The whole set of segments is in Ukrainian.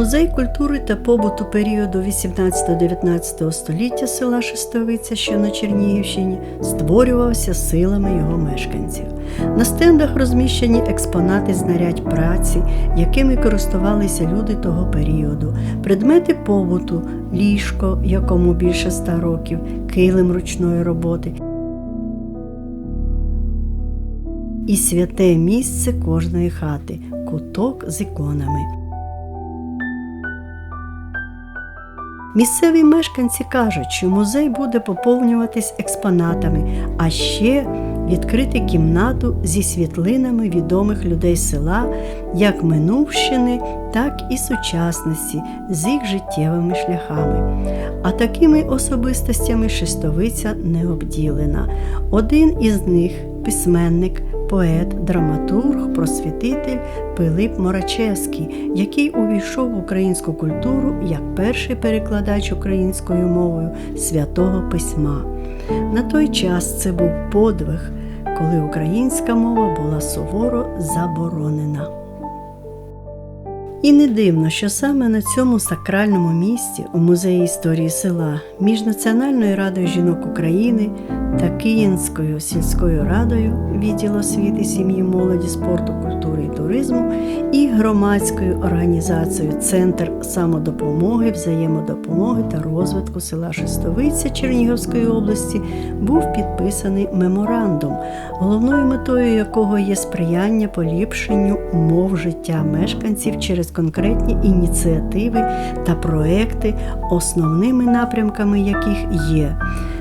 Музей культури та побуту періоду 18-19 століття села Шестовиця, що на Чернігівщині, створювався силами його мешканців. На стендах розміщені експонати знарядь праці, якими користувалися люди того періоду, предмети побуту, ліжко, якому більше ста років, килим ручної роботи. І святе місце кожної хати куток з іконами. Місцеві мешканці кажуть, що музей буде поповнюватись експонатами, а ще відкрити кімнату зі світлинами відомих людей села, як минувщини, так і сучасності з їх життєвими шляхами. А такими особистостями шестовиця не обділена. Один із них письменник. Поет, драматург, просвітитель Пилип Морачевський, який увійшов в українську культуру як перший перекладач українською мовою святого письма. На той час це був подвиг, коли українська мова була суворо заборонена. І не дивно, що саме на цьому сакральному місці у музеї історії села між Національною радою жінок України та Київською сільською радою відділ освіти сім'ї, молоді, спорту, культури і туризму і громадською організацією Центр самодопомоги, взаємодопомоги та розвитку села Шестовиця Чернігівської області був підписаний меморандум, головною метою якого є сприяння поліпшенню умов життя мешканців через конкретні ініціативи та проекти, основними напрямками яких є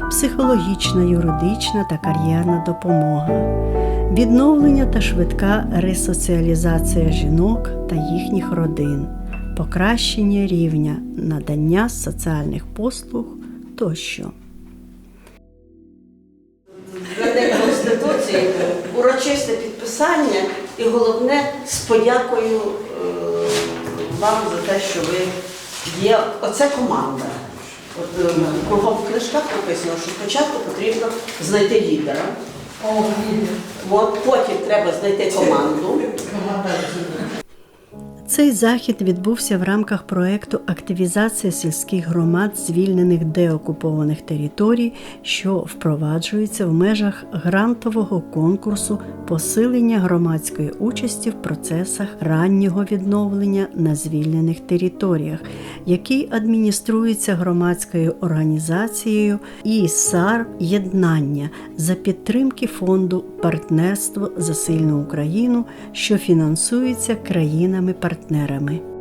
психологічна, юридична та кар'єрна допомога, відновлення та швидка ресоціалізація жінок та їхніх родин, покращення рівня надання соціальних послуг тощо. Урочисте підписання і головне з подякою е, вам за те, що ви є. Оце команда. От е, кругом в книжках написано, що спочатку потрібно знайти лідера. От, потім треба знайти команду. Цей захід відбувся в рамках проекту Активізація сільських громад звільнених деокупованих територій, що впроваджується в межах грантового конкурсу посилення громадської участі в процесах раннього відновлення на звільнених територіях, який адмініструється громадською організацією ІСАР Єднання за підтримки фонду Партнерство за сильну Україну, що фінансується країнами-партнерами.